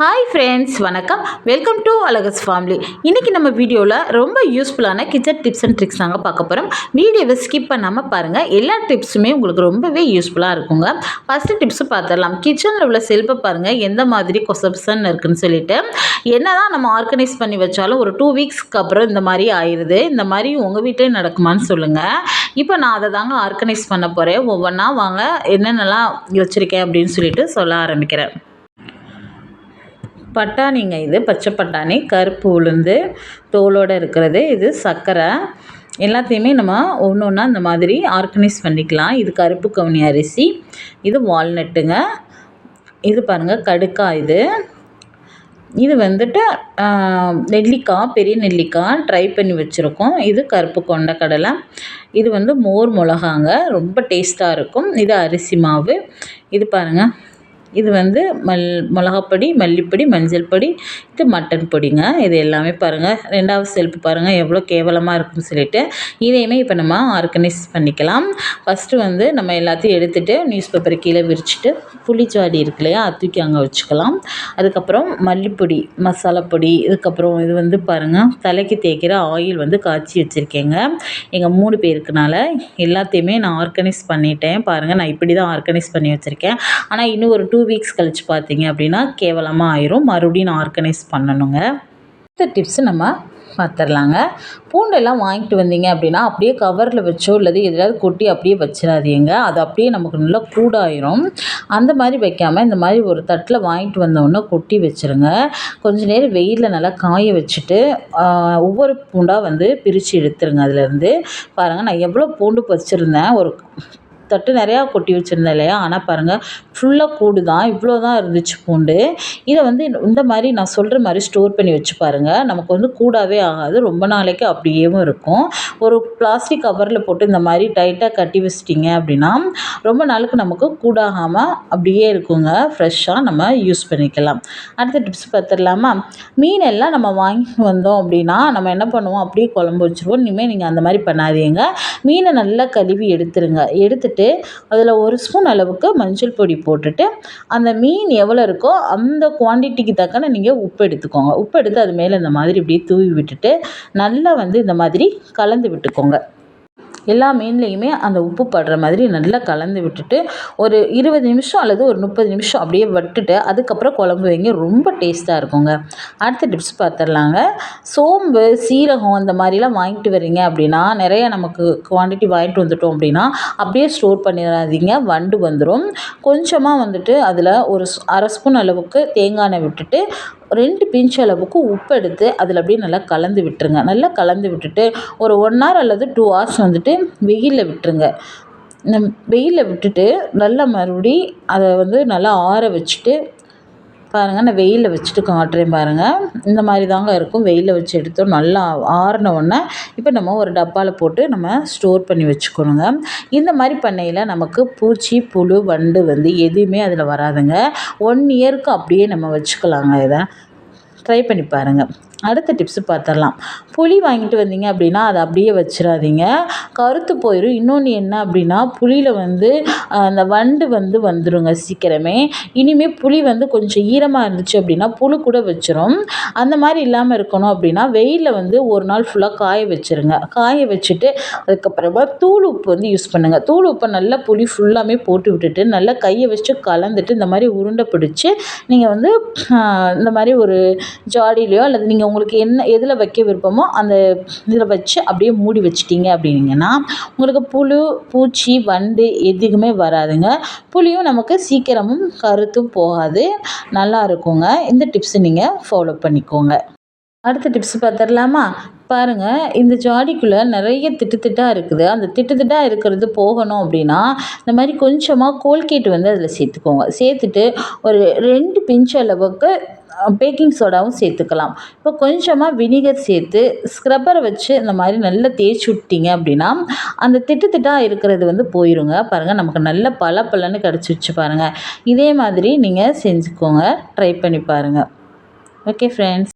Hi friends வணக்கம். Welcome to Alagus family இன்றைக்கி நம்ம வீடியோவில் ரொம்ப யூஸ்ஃபுல்லான கிச்சன் டிப்ஸ் அண்ட் ட்ரிக்ஸ் நாங்கள் பார்க்க போகிறோம் வீடியோவை ஸ்கிப் பண்ணாமல் பாருங்கள் எல்லா டிப்ஸுமே உங்களுக்கு ரொம்பவே யூஸ்ஃபுல்லாக இருக்குங்க. ஃபஸ்ட்டு டிப்ஸு பார்த்துடலாம். கிச்சனில் உள்ள செல்ஃபை பாருங்கள் எந்த மாதிரி கொசப்சன் இருக்குன்னு சொல்லிட்டு. என்ன தான் நம்ம ஆர்கனைஸ் பண்ணி வச்சாலும் ஒரு டூ வீக்ஸ்க்கு அப்புறம் இந்த மாதிரி ஆயிடுது இந்த மாதிரி உங்கள் வீட்டிலே நடக்குமான்னு சொல்லுங்கள் இப்போ நான் அதை தாங்க ஆர்கனைஸ் பண்ண போகிறேன் ஒவ்வொன்றா வாங்க என்னென்னலாம் வச்சுருக்கேன் அப்படின்னு சொல்லிட்டு சொல்ல ஆரம்பிக்கிறேன். பட்டாணிங்க இது பச்சை பட்டாணி கருப்பு உளுந்து தோலோடு இருக்கிறது இது சர்க்கரை. எல்லாத்தையுமே நம்ம ஒன்று ஒன்றா இந்த மாதிரி ஆர்கனைஸ் பண்ணிக்கலாம். இது கருப்பு கவுனி அரிசி இது வால்நட்டுங்க. இது பாருங்கள் கடுக்காய் இது. இது வந்துட்டு நெல்லிக்காய் பெரிய நெல்லிக்காய் ட்ரை பண்ணி வச்சுருக்கோம். இது கருப்பு கொண்ட கடலை. இது வந்து மோர் மிளகாங்க ரொம்ப டேஸ்ட்டாக இருக்கும். இது அரிசி மாவு. இது பாருங்கள் இது வந்து மல் மிளகாப்பொடி மல்லிப்பொடி மஞ்சள் பொடி இது மட்டன் பொடிங்க. இது எல்லாமே பாருங்கள் ரெண்டாவது செல்ப்பு பாருங்கள் எவ்வளோ கேவலமாக இருக்குன்னு சொல்லிட்டு. இதையுமே இப்போ நம்ம ஆர்கனைஸ் பண்ணிக்கலாம். ஃபஸ்ட்டு வந்து நம்ம எல்லாத்தையும் எடுத்துகிட்டு நியூஸ் பேப்பர் கீழே விரிச்சிட்டு புளிச்சாடி இருக்கு இல்லையா? தூக்கி அங்கே வச்சுக்கலாம். அதுக்கப்புறம் மல்லிப்பொடி மசாலா பொடி இதுக்கப்புறம் இது வந்து பாருங்கள் தலைக்கு தேய்க்கிற ஆயில் வந்து காய்ச்சி வச்சுருக்கேங்க. எங்கள் மூணு பேருக்குனால எல்லாத்தையுமே நான் ஆர்கனைஸ் பண்ணிட்டேன். பாருங்கள் நான் இப்படி தான் ஆர்கனைஸ் பண்ணி வச்சுருக்கேன். ஆனால் இன்னும் ஒரு டூ டூ வீக்ஸ் கழித்து பார்த்தீங்க அப்படின்னா கேவலமாக ஆயிரும். மறுபடியும் நான் ஆர்கனைஸ் பண்ணணுங்க. இந்த டிப்ஸு நம்ம பார்த்துர்லாங்க பூண்டெல்லாம் வாங்கிட்டு வந்தீங்க அப்படின்னா அப்படியே கவரில் வச்சோ இல்லது எதாவது கொட்டி அப்படியே வச்சிடாதீங்க. அது அப்படியே நமக்கு நல்லா கூடாயிரும் அந்த மாதிரி வைக்காமல் இந்த மாதிரி ஒரு தட்டில் வாங்கிட்டு வந்தோடனே கொட்டி வச்சுருங்க. கொஞ்ச நேரம் வெயிலில் நல்லா காய வச்சுட்டு ஒவ்வொரு பூண்டாக வந்து பிரித்து எடுத்துருங்க அதுலேருந்து பாருங்கள் நான் எவ்வளோ பூண்டு வச்சுருந்தேன் ஒரு தட்டு நிறையா கொட்டி வச்சுருந்தேன் இல்லையா? ஆனால் பாருங்கள் ஃபுல்லாக கூடு தான் இவ்வளோ தான் இருந்துச்சு பூண்டு. இதை வந்து இந்த மாதிரி நான் சொல்கிற மாதிரி ஸ்டோர் பண்ணி வச்சு பாருங்கள் நமக்கு வந்து கூடாவே ஆகாது. ரொம்ப நாளைக்கு அப்படியேவும் இருக்கும். ஒரு பிளாஸ்டிக் கவரில் போட்டு இந்த மாதிரி டைட்டாக கட்டி வச்சிட்டிங்க அப்படின்னா ரொம்ப நாளுக்கு நமக்கு கூடாகாமல் அப்படியே இருக்குங்க. ஃப்ரெஷ்ஷாக நம்ம யூஸ் பண்ணிக்கலாம். அடுத்த டிப்ஸ் பார்த்துடலாமா? மீன் எல்லாம் நம்ம வாங்கி வந்தோம் அப்படின்னா நம்ம என்ன பண்ணுவோம்? அப்படியே குழம்பு வச்சுருவோம். இனிமேல் நீங்கள் அந்த மாதிரி பண்ணாதீங்க. மீனை நல்லா கழுவி எடுத்துருங்க. எடுத்துட்டு எடுத்துட்டு அதில் ஒரு ஸ்பூன் அளவுக்கு மஞ்சள் பொடி போட்டுட்டு அந்த மீன் எவ்வளோ இருக்கோ அந்த குவான்டிட்டிக்கு தக்கன நீங்கள் உப்பு எடுத்துக்கோங்க. உப்பு எடுத்து அது மேலே இந்த மாதிரி இப்படியே தூவி விட்டுட்டு நல்லா வந்து இந்த மாதிரி கலந்து விட்டுக்கோங்க. எல்லா மீன்லேயுமே அந்த உப்பு படுற மாதிரி நல்லா கலந்து விட்டுட்டு ஒரு இருபது நிமிஷம் அல்லது ஒரு முப்பது நிமிஷம் அப்படியே விட்டுட்டு அதுக்கப்புறம் குழம்பு வைங்க. ரொம்ப டேஸ்ட்டாக இருக்குங்க. அடுத்த டிப்ஸ் பார்த்துடலாங்க சோம்பு சீரகம் அந்த மாதிரிலாம் வாங்கிட்டு வரீங்க அப்படின்னா நிறைய நமக்கு குவான்டிட்டி வாங்கிட்டு வந்துட்டோம் அப்படின்னா அப்படியே ஸ்டோர் பண்ணிடாதீங்க. வண்டு வந்துடும் கொஞ்சமாக வந்துட்டு அதில் ஒரு அரை ஸ்பூன் அளவுக்கு தேங்காய் எண்ணெய் விட்டுட்டு ரெண்டு பிஞ்ச் அளவுக்கு உப்பு எடுத்து அதில் அப்படியே நல்லா கலந்து விட்டுருங்க. நல்லா கலந்து விட்டுட்டு ஒரு ஒன் ஹவர் அல்லது டூ ஹவர்ஸ் வந்துட்டு வெயிலில் விட்டுருங்க. வெயிலில் விட்டுட்டு நல்லா மறுபடி அதை வந்து நல்லா ஆற வச்சுட்டு பாருங்கள் நான் வெயிலில் வச்சுட்டு காட்டுறேன் பாருங்கள் இந்த மாதிரி தாங்க இருக்கும். வெயிலில் வச்சு எடுத்தோம். நல்லா ஆறின உடனே இப்போ நம்ம ஒரு டப்பாவில் போட்டு நம்ம ஸ்டோர் பண்ணி வச்சுக்கணுங்க. இந்த மாதிரி பண்ணையில் நமக்கு பூச்சி புழு வண்டு வந்து எதுவுமே அதில் வராதுங்க. ஒன் இயருக்கு அப்படியே நம்ம வச்சுக்கலாங்க இதை. ட்ரை பண்ணி பாருங்கள் அடுத்த டிப்ஸு பார்த்துடலாம். புளி வாங்கிட்டு வந்தீங்க அப்படின்னா அதை அப்படியே வச்சிடாதீங்க. கருத்து போயிடும் இன்னொன்று என்ன அப்படின்னா புளியில் வந்து அந்த வண்டு வந்து வந்துடுங்க சீக்கிரமே. இனிமேல் புளி வந்து கொஞ்சம் ஈரமாக இருந்துச்சு அப்படின்னா புழு கூட வச்சிரும். அந்த மாதிரி இல்லாமல் இருக்கணும் அப்படின்னா வெயிலில் வந்து ஒரு நாள் ஃபுல்லாக காய வச்சுருங்க. காய வச்சுட்டு அதுக்கப்புறமா தூள் உப்பு வந்து யூஸ் பண்ணுங்கள் தூள் உப்பை நல்லா புளி ஃபுல்லாமே போட்டு விட்டுட்டு நல்லா கையை வச்சு கலந்துட்டு இந்த மாதிரி உருண்டை பிடிச்சி நீங்கள் வந்து இந்த மாதிரி ஒரு ஜாடியிலையோ அல்லது நீங்கள் நீங்கள் உங்களுக்கு என்ன எதில் வைக்க விருப்பமோ அந்த இதில் வச்சு அப்படியே மூடி வச்சிட்டிங்க அப்படின்னீங்கன்னா உங்களுக்கு புழு பூச்சி வண்டு எதுக்குமே வராதுங்க. புளியும் நமக்கு சீக்கிரமும் கருத்தும் போகாது. நல்லா இருக்குங்க. இந்த டிப்ஸை நீங்கள் ஃபாலோ பண்ணிக்கோங்க. அடுத்த டிப்ஸ் பார்த்துடலாமா பாருங்கள் இந்த ஜாடிக்குள்ளே நிறைய திட்டு திட்டாக இருக்குது. அந்த திட்டு திட்டாக இருக்கிறது போகணும் அப்படின்னா இந்த மாதிரி கொஞ்சமாக கோல்கேட் வந்து அதில் சேர்த்துக்கோங்க. சேர்த்துட்டு ஒரு ரெண்டு பிஞ்ச் அளவுக்கு பேக்கிங் சோடாவும் சேர்த்துக்கலாம். இப்போ கொஞ்சமாக வினிகர் சேர்த்து ஸ்க்ரப்பரை வச்சு இந்த மாதிரி நல்லா தேய்ச்சி விட்டிங்க அப்படின்னா அந்த திட்டு திட்டாக இருக்கிறது வந்து போயிருங்க. பாருங்கள் நமக்கு நல்ல பல பலன்னு கிடச்சிருச்சு பாருங்கள் இதே மாதிரி நீங்கள் செஞ்சுக்கோங்க. ட்ரை பண்ணி பாருங்கள் ஓகே ஃப்ரெண்ட்ஸ்